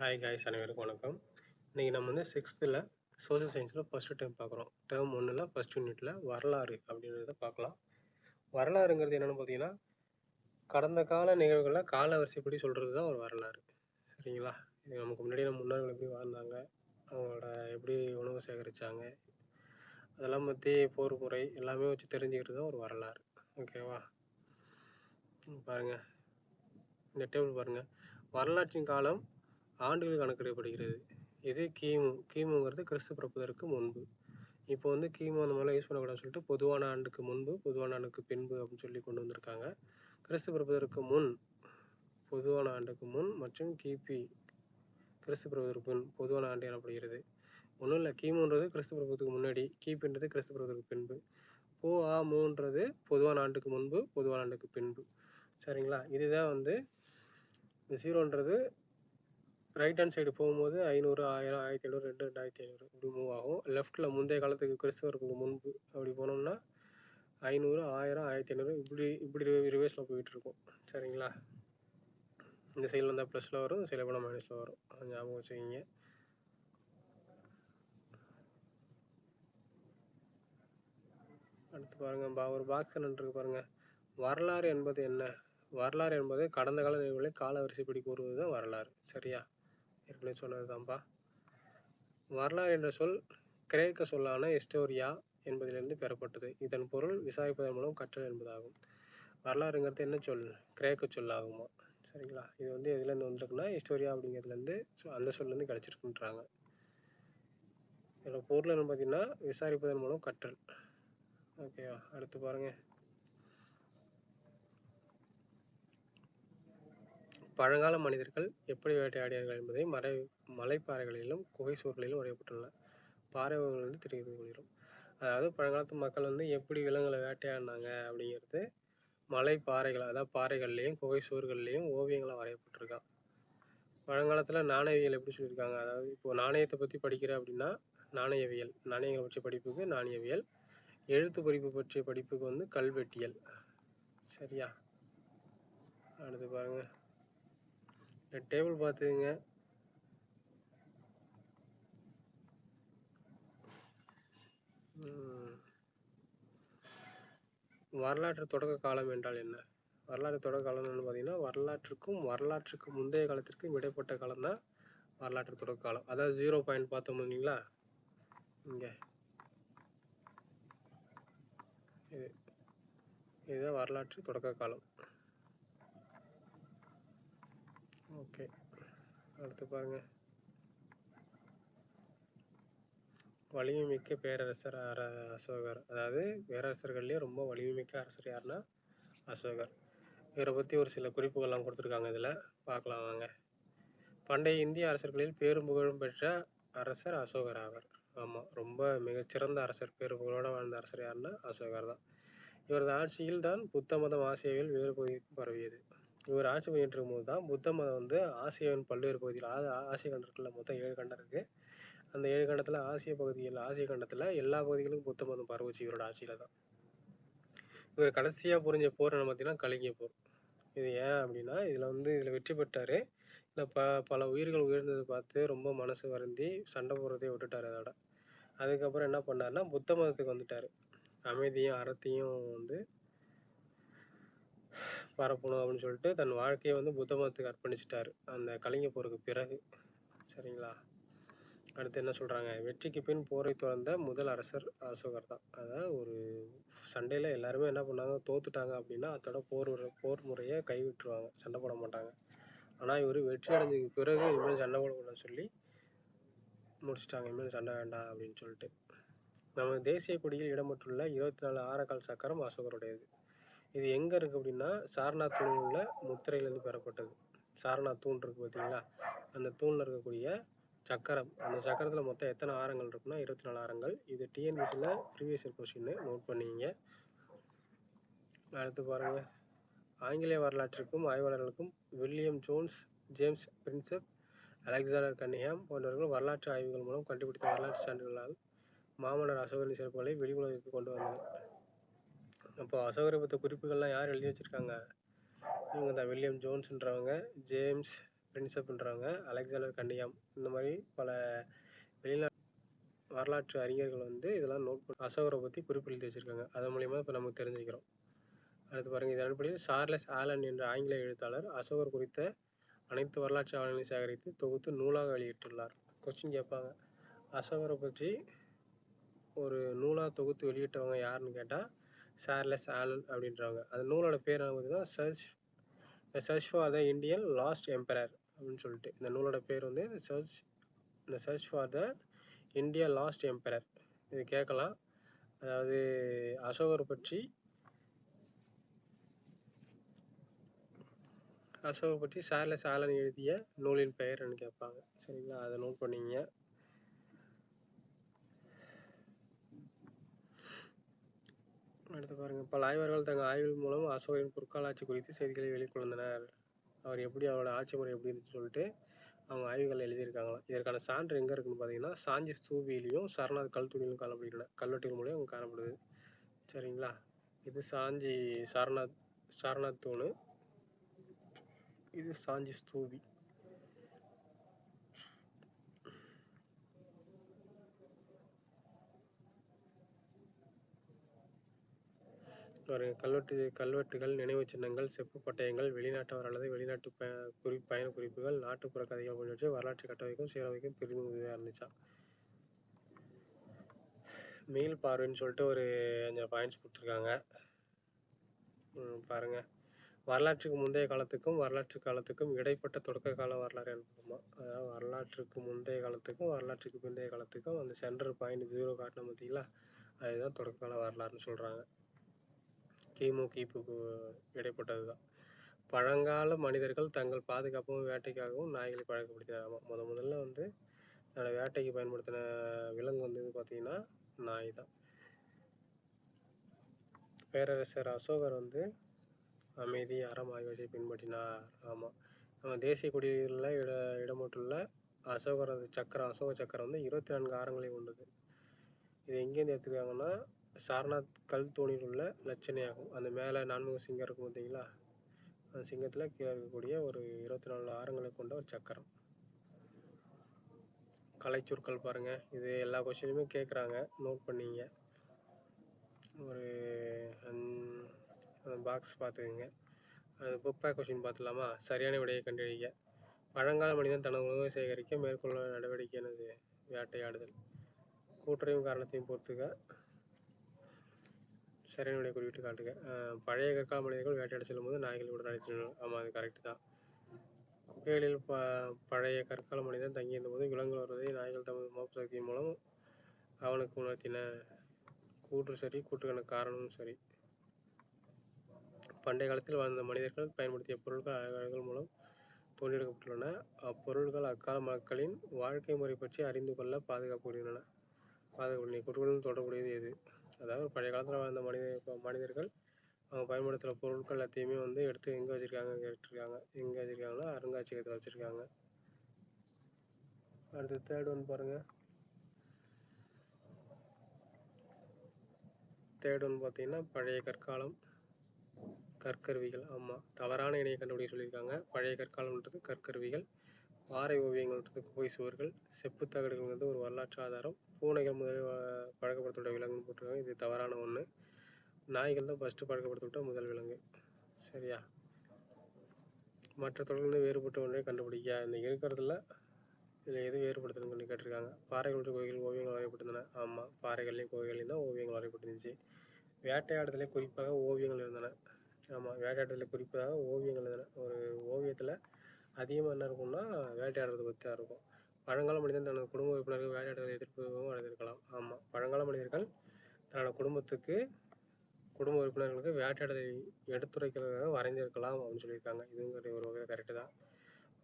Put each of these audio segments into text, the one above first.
Hi guys அனைவருக்கும் வணக்கம். இன்றைக்கி நம்ம வந்து சிக்ஸ்த்தில் சோஷியல் சயின்ஸில் ஃபஸ்ட்டு டைம் பார்க்குறோம். டேர்ம் ஒன்றில் ஃபஸ்ட் யூனிட்டில் வரலாறு அப்படின்றத பார்க்கலாம். வரலாறுங்கிறது என்னென்னு பார்த்தீங்கன்னா கடந்த கால நிகழ்வுகளை கால வரிசைப்படி சொல்கிறது தான் ஒரு வரலாறு. சரிங்களா? இது நமக்கு முன்னாடி நம்ம முன்னோர்கள் எப்படி வாழ்ந்தாங்க அவங்களோட எப்படி உணவு சேகரித்தாங்க அதெல்லாம் பற்றி போர் முறை எல்லாமே வச்சு தெரிஞ்சுக்கிறது தான் ஒரு வரலாறு. ஓகேவா பாருங்கள் இந்த டேபிள் பாருங்கள் வரலாற்றின் காலம் ஆண்டுகள் கணக்கிடப்படுகிறது. இது கிமு கிமுங்கிறது கிறிஸ்து பிறப்பதற்கு முன்பு. இப்போ வந்து கிமு அந்த மாதிரிலாம் யூஸ் பண்ணக்கூடாதுன்னு சொல்லிட்டு பொதுவான ஆண்டுக்கு முன்பு பொதுவான ஆண்டுக்கு பின்பு அப்படின்னு சொல்லி கொண்டு வந்திருக்காங்க. கிறிஸ்து பிறப்பதற்கு முன் பொதுவான ஆண்டுக்கு முன் மற்றும் கிபி கிறிஸ்து பிறப்பதற்கு முன் பொதுவான ஆண்டு எனப்படுகிறது. ஒன்றும் இல்லை கிமுன்றது கிறிஸ்து பிறப்பதற்கு முன்னாடி கிபின்றது கிறிஸ்து பிறப்பதற்கு பின்பு. போ ஆ மூன்றது பொதுவான ஆண்டுக்கு முன்பு பொதுவான ஆண்டுக்கு பின்பு. சரிங்களா? இதுதான் வந்து ஜீரோன்றது ரைட் ஹேண்ட் சைடு போகும்போது ஐநூறு ஆயிரம் ஆயிரத்தி ஐநூறு ரெண்டு ரெண்டாயிரத்தி ஐநூறு இப்படி மூவ் ஆகும். லெஃப்ட்டில் முந்தைய காலத்துக்கு கிறிஸ்தவருக்கு முன்பு அப்படி போனோம்னா ஐநூறு ஆயிரம் ஆயிரத்தி ஐநூறு இப்படி இப்படி ரிவேஸில் போயிட்டு இருக்கும். சரிங்களா? இந்த சைடில் வந்தால் ப்ளஸில் வரும் இந்த சைடில் போனால் மைனஸில் வரும். ஞாபகம் வச்சுக்கிங்க. அடுத்து பாருங்கள் பா ஒரு பாக்ஸ் நின்றுருக்கு பாருங்கள் வரலாறு என்பது என்ன? வரலாறு என்பது கடந்த கால நிகழ்வுகளை கால வரிசைப்படி கூறுவது தான் வரலாறு. சரியா? ஏற்கனவே சொன்னதுதான்பா. வரலாறு என்ற சொல் கிரேக்க சொல்லான எஸ்டோரியா என்பதிலிருந்து பெறப்பட்டது. இதன் பொருள் விசாரிப்பதன் மூலம் கற்றல் என்பதாகும். வரலாறுங்கிறது என்ன சொல்? கிரேக்க சொல் ஆகுமா சரிங்களா? இது வந்து எதுலேருந்து வந்திருக்குன்னா ஹிஸ்டோரியா அப்படிங்கிறதுலேருந்து ஸோ அந்த சொல்லேருந்து கிடச்சிருக்குன்றாங்க. இதோட பொருள் என்ன பார்த்தீங்கன்னா விசாரிப்பதன் மூலம் கற்றல். ஓகேவா? அடுத்து பாருங்கள் பழங்கால மனிதர்கள் எப்படி வேட்டையாடினார்கள் என்பதை மறை மலைப்பாறைகளிலும் குகை சுவர்களிலும் வரையப்பட்டுள்ளன பாறை வந்து தெரிந்து கொள்கிறோம். அதாவது பழங்காலத்து மக்கள் வந்து எப்படி விலங்குகளை வேட்டையாடினாங்க அப்படிங்கிறது மலை பாறைகள் அதாவது பாறைகள்லேயும் குகை சுவர்கள்லேயும் ஓவியங்களாக வரையப்பட்டிருக்கான் பழங்காலத்தில் நாணயவியல் எப்படி சொல்லியிருக்காங்க? அதாவது இப்போ நாணயத்தை பற்றி படிக்கிற அப்படின்னா நாணயவியல். நாணயங்களை பற்றிய படிப்புக்கு நாணயவியல். எழுத்து படிப்பு பற்றிய படிப்புக்கு வந்து கல்வெட்டியல். சரியா? அடுத்து பாருங்கள் டேபிள் பார்த்துங்க வரலாற்று தொடக்க காலம் என்றால் என்ன? வரலாற்று தொடக்க காலம்னு பார்த்தீங்கன்னா வரலாற்றுக்கும் வரலாற்றுக்கு முந்தைய காலத்திற்கும் இடைப்பட்ட காலம் தான் வரலாற்று தொடக்க காலம். அதாவது ஜீரோ பாயிண்ட் பார்த்தோம் இல்லைங்களா? இங்கே. இது இதுதான் வரலாற்று தொடக்க காலம். ஓகே அடுத்து பாருங்க. வலிமை மிக்க பேரரசர் அர அசோகர். அதாவது பேரரசர்கள்லேயே ரொம்ப வலிமை மிக்க அரசர் யாருன்னா அசோகர். இவரை பற்றி ஒரு சில குறிப்புகள்லாம் கொடுத்துருக்காங்க இதில். பார்க்கலாம் வாங்க. பண்டைய இந்திய அரசர்களில் பேரும் புகழும் பெற்ற அரசர் அசோகர் ஆவர். ஆமாம் ரொம்ப மிகச்சிறந்த அரசர் பேரும் புகழோடு வாழ்ந்த அரசர் யாருன்னா அசோகர் தான். இவரது ஆட்சியில் தான் புத்த மதம் ஆசியாவில் வேறு பரவியது. இவர் ஆட்சி பண்ணிட்டு இருக்கும்போது தான் புத்த மதம் வந்து ஆசியாவின் பல்வேறு பகுதியில் அதாவது ஆசிய கண்டத்தில் மொத்தம் ஏழு கண்டம் இருக்குது அந்த ஏழு கண்டத்தில் ஆசிய பகுதியில் ஆசிய கண்டத்தில் எல்லா பகுதிகளுக்கும் புத்த மதம் பரவுச்சு இவரோட ஆட்சியில தான். இவர் கடைசியாக புரிஞ்ச போர் என்ன பார்த்தீங்கன்னா கலிங்க போர். இது ஏன் அப்படின்னா இதில் வந்து இதில் வெற்றி பெற்றார். இல்லை ப பல உயிர்கள் உயர்ந்ததை பார்த்து ரொம்ப மனசு வருந்தி சண்டை போடுறதே விட்டுட்டார் அதோட. அதுக்கப்புறம் என்ன பண்ணாருன்னா புத்த மதத்துக்கு வந்துட்டார். அமைதியும் அறத்தையும் வந்து பரப்பணும் அப்படின்னு சொல்லிட்டு தன் வாழ்க்கையை வந்து புத்த மதத்துக்கு அர்ப்பணிச்சிட்டாரு. அந்த கலிங்க போருக்கு பிறகு. சரிங்களா? அடுத்து என்ன சொல்கிறாங்க வெற்றிக்கு பின் போரை துறந்த முதல் அரசர் அசோகர் தான். அதாவது ஒரு சண்டையில் எல்லாருமே என்ன பண்ணாங்க? தோத்துட்டாங்க அப்படின்னா அதோட போர் போர் முறையை கைவிட்டுருவாங்க. சண்டை போட மாட்டாங்க. ஆனால் இவர் வெற்றி அடைஞ்சதுக்கு பிறகு இனிமேல் சண்டை போடக்கூடாதுன்னு சொல்லி முடிச்சிட்டாங்க. இனிமேல் சண்டை வேண்டாம் அப்படின்னு சொல்லிட்டு. நம்ம தேசிய கொடியில் இடம்பெற்றுள்ள இருபத்தி நாலு ஆறக்கால் சக்கரம் அசோகருடையது. இது எங்கே இருக்குது அப்படின்னா சாரணா தூணில் உள்ள முத்திரையிலேருந்து பெறப்பட்டது. சாரணா தூண் இருக்கு பார்த்தீங்களா அந்த தூணில் இருக்கக்கூடிய சக்கரம். அந்த சக்கரத்தில் மொத்தம் எத்தனை ஆரங்கள் இருக்குன்னா இருபத்தி நாலு ஆரங்கள். இது டிஎன்பிசியில் ப்ரீவியஸ் இயர் கொஸ்டின் நோட் பண்ணிங்க. அடுத்து பாருங்கள் ஆங்கிலேய வரலாற்றிற்கும் ஆய்வாளர்களுக்கும் William Jones James Prinsep Alexander Cunningham போன்றவர்கள் வரலாற்று ஆய்வுகள் மூலம் கண்டுபிடித்த வரலாற்று சான்றுகளால் மாமன்னர் அசோகரின் சிறப்புகளை வெளியுலகிற்கு கொண்டு வந்தனர். அப்போ அசோகரை குறிப்புகள்லாம் யார் எழுதி வச்சுருக்காங்க? இவங்க தான் வில்லியம் ஜோன்ஸ்ன்றவங்க ஜேம்ஸ் பிரின்சப்ன்றவங்க அலெக்சாண்டர் கண்டியாம் இந்த மாதிரி பல வெளிநாட்டு வரலாற்று அறிஞர்கள் வந்து இதெல்லாம் நோட் பண்ணி அசோகரை பற்றி குறிப்பு எழுதி வச்சுருக்காங்க. அதன் மூலியமா இப்போ நமக்கு தெரிஞ்சுக்கிறோம். அடுத்து பாருங்கள் இதன் அடிப்படையில் சார்லஸ் ஆலன் என்ற ஆங்கில எழுத்தாளர் அசோகர் குறித்த அனைத்து வரலாற்று ஆவணங்களை சேகரித்து தொகுத்து நூலாக வெளியிட்டுள்ளார். கொஸ்டின் கேட்பாங்க. அசோகரை பற்றி ஒரு நூலாக தொகுத்து வெளியிட்டவங்க யாருன்னு கேட்டால் சார்லஸ் ஆலன் அப்படின்றவங்க அந்த நூலோட பேர் என்ன பார்த்தீங்கன்னா search search for the Indian lost emperor அப்படின்னு சொல்லிட்டு. இந்த நூலோட பேர் வந்து சர்ச் இந்த search for the India lost emperor இது கேட்கலாம். அதாவது அசோகர் பற்றி அசோகர் பற்றி சார்லஸ் ஆலன் எழுதிய நூலின் பெயர்னு கேட்பாங்க. சரிங்களா? அதை நோட் பண்ணிங்க. அடுத்து பாருங்க. பல ஆய்வர்கள் தங்கள் ஆய்வின் மூலம் அசோகரின் பொற்கால ஆட்சி குறித்து செய்திகளை வெளிக்கொணர்ந்தனர். அவர் எப்படி அவரோட ஆட்சி முறை எப்படி இருந்துச்சு சொல்லிட்டு அவங்க ஆய்வுகள் எழுதியிருக்காங்களாம் இதற்கான சான்று எங்கே இருக்குன்னு பார்த்தீங்கன்னா சாஞ்சி ஸ்தூபியிலையும் சரணாத் கல்துணியிலும் காணப்படுகின்றன. கல்வெட்டுகள் மூலியம் அங்கே காணப்படுது. சரிங்களா? இது சாஞ்சி சாரநாத் சாரநாத் தூணு இது சாஞ்சி ஸ்தூபி. பாருங்கள் கல்வெட்டு கல்வெட்டுகள் நினைவுச் சின்னங்கள் செப்பு பட்டயங்கள் வெளிநாட்டவர் அல்லது வெளிநாட்டு ப குறி பயண குறிப்புகள் நாட்டுப்புற கதைகள் போன்றவற்றை வரலாற்று கட்டமைக்கும் சீரமைக்கும் பெரிதும் உதவியாக இருந்துச்சாம் மீள் பார்வைன்னு சொல்லிட்டு ஒரு அஞ்சு பாயிண்ட்ஸ் கொடுத்துருக்காங்க. பாருங்க. வரலாற்றுக்கு முந்தைய காலத்துக்கும் வரலாற்று காலத்துக்கும் இடைப்பட்ட தொடக்க கால வரலாறு என்பதுமா அதாவது வரலாற்றுக்கு முந்தைய காலத்துக்கும் வரலாற்றுக்கு பிந்தைய காலத்துக்கும் அந்த சென்டர் பாயிண்ட் ஜீரோ காட்டின பார்த்தீங்களா அதுதான் தொடக்க கால வரலாறுன்னு சொல்கிறாங்க கிமு கிபுக்கு இடைப்பட்டது தான் பழங்கால மனிதர்கள் தங்கள் பாதுகாப்பும் வேட்டைக்காகவும் நாய்களை பழக்கப்படுத்தினாங்க முத முதல்ல வந்து தன்னோட வேட்டைக்கு பயன்படுத்தின விலங்கு வந்து பார்த்தீங்கன்னா நாய் தான் பேரரசர் அசோகர் வந்து அமைதி அறம் ஆகியவற்றை பின்பற்றினார். ஆமாம் நம்ம தேசிய குடியில் இட இடம்பெற்றுள்ள அசோகரது சக்கரம் அசோக சக்கரம் வந்து இருபத்தி நான்கு ஆரங்களை கொண்டது இது எங்கேருந்து எடுத்துருக்காங்கன்னா சாரநாத் கல் தோணியில் உள்ள லட்சணையாகும். அந்த மேலே நான்முக சிங்கம் இருக்கும் பார்த்தீங்களா? அந்த சிங்கத்தில் கீழே இருக்கக்கூடிய ஒரு இருபத்தி நாலு ஆரங்களை கொண்ட ஒரு சக்கரம். கலைச்சொற்கள் பாருங்கள் இது எல்லா கொஸ்டினுமே கேட்குறாங்க. நோட் பண்ணிங்க. ஒரு பாக்ஸ் பார்த்துக்குங்க. அது புக் பேக் பார்த்துலாமா சரியான விடையை கண்டறிய பழங்கால மனிதன் தனது உணவை சேகரிக்க மேற்கொள்ள நடவடிக்கை எனது வேட்டையாடுதல். கூட்டுறையும் காரணத்தையும் பொறுத்துக்க சரியான குறிப்பிட்டு காட்டுக பழைய கற்கால மனிதர்கள் வேட்டையாட செல்லும்போது நாய்கள் உடன் அழைத்து ஆமாம் அது கரெக்டு தான். குகைகளில் ப பழைய கற்கால மனிதன் தங்கியிருந்த போது விலங்குகள் வருவதை நாய்கள் தமது மோப்ப சக்தியின் மூலம் அவனுக்கு உணர்த்தின. கூற்று சரி கூற்றுக்கான காரணமும் சரி. பண்டைய காலத்தில் வாழ்ந்த மனிதர்கள் பயன்படுத்திய பொருட்கள் அழகுகள் மூலம் தோண்டியெடுக்கப்பட்டுள்ளன. அப்பொருட்கள் அக்கால மக்களின் வாழ்க்கை முறை பற்றி அறிந்து கொள்ள பாதுகாக்கப்படுகின்றன. பாதுகாப்பு கூற்றுகளுடன் தொடர்புடையது எது? அதாவது பழைய காலத்தில் வாழ்ந்த மனித மனிதர்கள் அவங்க பயன்படுத்துகிற பொருட்கள் எல்லாத்தையுமே வந்து எடுத்து எங்கே வச்சுருக்காங்க கேட்டுருக்காங்க. எங்கே வச்சுருக்காங்கன்னா அருங்காட்சியகத்தில் வச்சுருக்காங்க. அடுத்து தேர்ட் ஒன் பாருங்கள் தேர்ட் ஒன் பார்த்தீங்கன்னா பழைய கற்காலம் கற்கருவிகள். ஆமாம் தவறான இணையை கண்டுபிடிக்க சொல்லியிருக்காங்க. பழைய கற்காலம்ன்றது கற்கருவிகள். பாறை ஓவியங்கள்ன்றது குகை சுவர்கள் செப்பு தகடுகள்ன்றது ஒரு வரலாற்று ஆதாரம். பூனைகள் முதலில் பழக்கப்படுத்தப்பட்ட விலங்குன்னு போட்டிருக்காங்க. இது தவறான ஒன்று நாய்கள் தான் ஃபஸ்ட்டு பழக்கப்படுத்தப்பட்ட முதல் விலங்கு. சரியா? மற்ற தொடர்ந்து வேறுபட்ட ஒன்றை கண்டுபிடிக்க இந்த இருக்கிறதுல இதில் எது வேறுபடுத்தணும்னு கேட்டிருக்காங்க. பாறைகளுடைய கோயில்கள் ஓவியங்கள் வரையப்பட்டிருந்தன. ஆமாம் பாறைகள்லேயும் கோயில்லையும் தான் ஓவியங்கள் வரையப்பட்டிருந்துச்சு. வேட்டையாடுதலே குறிப்பாக ஓவியங்கள் இருந்தன. ஆமாம் வேட்டையாடத்தில் குறிப்பாக ஓவியங்கள் இருந்தன. ஒரு ஓவியத்தில் அதிகமாக என்ன இருக்கும்னா வேட்டையாடுறது பற்றி தான் இருக்கும். பழங்கால மனிதன் தனது குடும்ப உறுப்பினர்கள் வேட்டையாடுவதை எதிர்ப்பும் அடைந்திருக்கலாம். ஆமாம் பழங்கால மனிதர்கள் தன்னோட குடும்பத்துக்கு குடும்ப உறுப்பினர்களுக்கு வேட்டையாடுதை எடுத்துரைக்கிறதுக்காக வரைஞ்சிருக்கலாம் அப்படின்னு சொல்லியிருக்காங்க. இதுங்கிறது ஒரு வகை கரெக்டு தான்.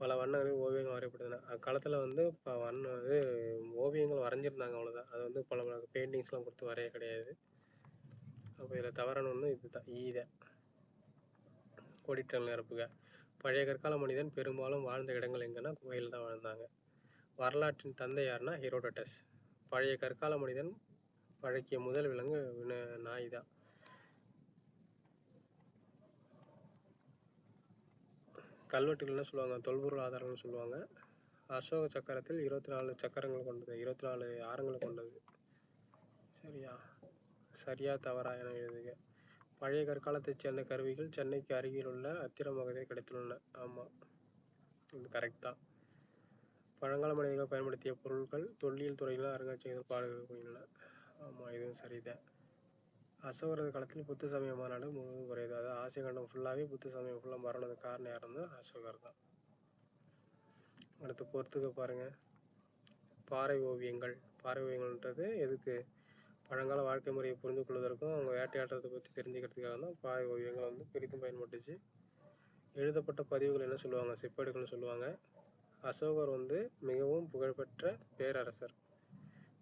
பல வண்ணங்களில் ஓவியங்கள் வரையப்பட்டன. அக்காலத்தில் வந்து இப்போ வண்ணம் இது ஓவியங்கள் வரைஞ்சிருந்தாங்க அவ்வளோதான் அது வந்து பல பெயிண்டிங்ஸ்லாம் கொடுத்து வரைய கிடையாது. அப்போ இதில் தவறான ஒன்று இது தான் ஈத. கோடிட்டல் நிரப்புக. பழைய கற்கால மனிதன் பெரும்பாலும் வாழ்ந்த இடங்கள் எங்கன்னா குகையில் தான் வாழ்ந்தாங்க. வரலாற்றின் தந்தை யாருன்னா ஹீரோடட்டஸ். பழைய கற்கால மனிதன் பழக்கிய முதல் விலங்கு நாய் தான். கல்வெட்டுகள்னு சொல்லுவாங்க? தொல்பொருள் ஆதாரங்கள்னு சொல்லுவாங்க. அசோக சக்கரத்தில் இருபத்தி நாலு சக்கரங்கள் கொண்டது. இருபத்தி நாலு ஆரங்களை கொண்டது. சரியா? சரியா தவறா என எழுதுக. பழைய கற்காலத்தைச் சேர்ந்த கருவிகள் சென்னைக்கு அருகில் உள்ள அத்திரமகத்தில் கிடைத்துள்ளன. ஆமாம் இது கரெக்ட் தான். பழங்கால மனிதர்கள் பயன்படுத்திய பொருட்கள் தொல்லியல் துறையில் அருங்காட்சியகத்தில் பாடுகின்றன ஆமாம் இதுவும் சரிதான். அசோகரது காலத்தில் புத்த சமய மாநாடு முழுவதும் குறையுது அதாவது ஆசிய கண்டம் ஃபுல்லாகவே புத்த சமயம் ஃபுல்லாக மரணது காரணம் யாருன்னா அசோகர் தான். அடுத்து பொறுத்துக்க பாருங்கள் பாறை ஓவியங்கள். பாறை ஓவியங்கள்ன்றது எதுக்கு? பழங்கால வாழ்க்கை முறையை புரிந்து கொள்வதற்கும் அவங்க வேட்டையாடுறதை பற்றி தெரிஞ்சுக்கிறதுக்காக தான் பாறை ஓவியங்கள் வந்து பெரிதும் பயன்பட்டுச்சு. எழுதப்பட்ட பதிவுகள் என்ன சொல்லுவாங்க? செப்பேடுகள்னு சொல்லுவாங்க. அசோகர் வந்து மிகவும் புகழ்பெற்ற பேரரசர்.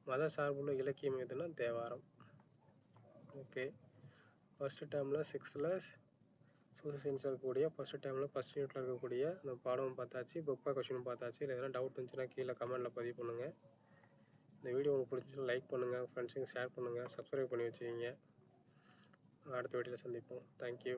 மத சார்புள்ள இலக்கியம் எதுனா தேவாரம். ஓகே. ஃபஸ்ட்டு டேர்மில் சிக்ஸ்த்தில் சோசியல் இருக்கக்கூடிய ஃபஸ்ட்டு டைமில் ஃபஸ்ட் யூனிட்டில் இருக்கக்கூடிய அந்த பாடமும் பார்த்தாச்சு புக் கொஷினும் பார்த்தாச்சு. இல்லை எதனா டவுட் இருந்துச்சுன்னா கீழே கமெண்ட்டில் பதிவு பண்ணுங்கள் இந்த வீடியோ உங்களுக்கு பிடிச்சிச்சுன்னா லைக் பண்ணுங்கள் ஃப்ரெண்ட்ஸுங்க ஷேர் பண்ணுங்கள் சப்ஸ்கிரைப் பண்ணி வச்சுக்கிங்க. அடுத்த வீடியோவில் சந்திப்போம். தேங்க்யூ